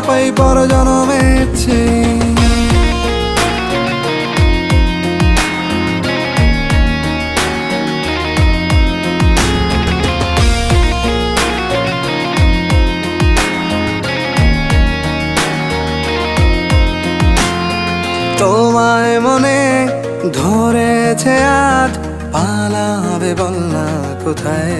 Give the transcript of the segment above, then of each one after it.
পাই পর জনমে চাই তোমায় মনে ধরেছে আজ, পালাবে বলনা কোথায়?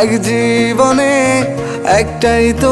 এক জীবনে একটাই তো